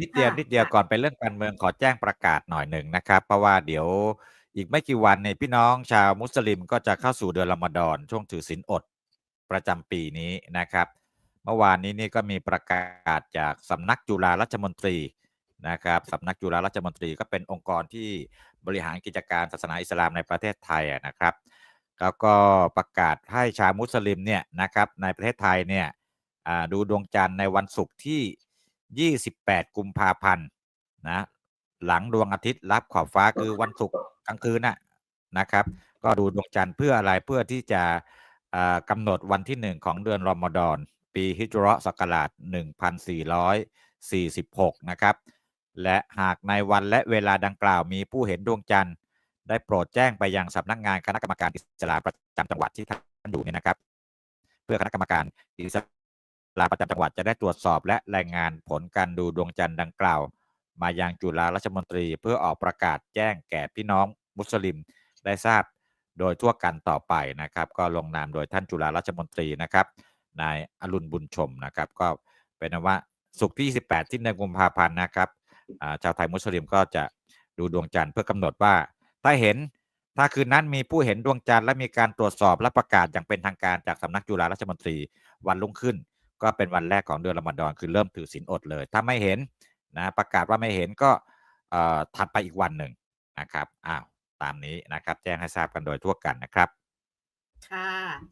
นิดคเดียวนิดเดียวค่ะ ก่อนไปเรื่องการเมืองขอแจ้งประกาศหน่อยหนึ่งนะครับ เพราะว่าเดี๋ยวอีกไม่กี่วันเนี่ยพี่น้องชาวมุสลิมก็จะเข้าสู่เดือนรอมฎอนช่วงถือศีลอดประจำปีนี้นะครับ เมื่อวานนี้นี่ก็มีประกาศจากสำนักจุฬาราชมนตรีนะครับสำนักจุฬาราชมนตรีก็เป็นองค์กรที่บริหารกิจการศาสนาอิสลามในประเทศไทยอะนะครับแล้วก็ประกาศให้ชาวมุสลิมเนี่ยนะครับในประเทศไทยเนี่ย อ่าดูดวงจันทร์ในวันศุกร์ที่ 28 กุมภาพันธ์นะหลังดวงอาทิตย์ลับขอบฟ้าคือวันศุกร์กลางคืนน่ะนะครับ ก็ดูดวงจันทร์เพื่ออะไรเพื่อที่จะกำหนดวันที่1ของเดือนรอมฎอนปีฮิจราะห์ศักราช1446 นะครับ และหากในวันและเวลาดังกล่าวมีผู้เห็นดวงจันทร์ได้โปรดแจ้งไปยังสำนักงานคณะกรรมการอิสลามประจำจังหวัดที่ท่านอยู่เนี่ยนะครับ เพื่อคณะกรรมการอิส ลาประจำจังหวัดจะได้ตรวจสอบและรายงานผลการดูดวงจันทร์ดังกล่าว มายังจุฬาราชมนตรีเพื่อออกประกาศแจ้งแก่พี่น้องมุสลิมได้ทราบโดยทั่วกันต่อไปนะครับ ก็ลงนามโดยท่านจุฬาราชมนตรีนะครับนายอรุณบุญชมนะครับ ก็เป็นว่าศุกร์ที่ 28 ที่เดือนกุมภาพันธ์นะครับชาวไทยมุสลิมก็จะดูดวงจันทร์เพื่อกำหนดว่า ถ้าเห็นถ้าคืนนั้นมีผู้เห็นดวงจันทร์และมีการตรวจสอบและประกาศอย่างเป็นทางการจากสำนักจุฬาราชมนตรีวันรุ่งขึ้น ก็เป็นวันแรกของเดือนละมฎอนคือเริ่มถือศีลอดเลย ถ้าไม่เห็นนะประกาศว่าไม่เห็นก็ถัดไปอีกวันหนึ่งนะครับอ้าวตามนี้นะครับ แจ้งให้ทราบกันโดยทั่วกันนะครับ ค่ะ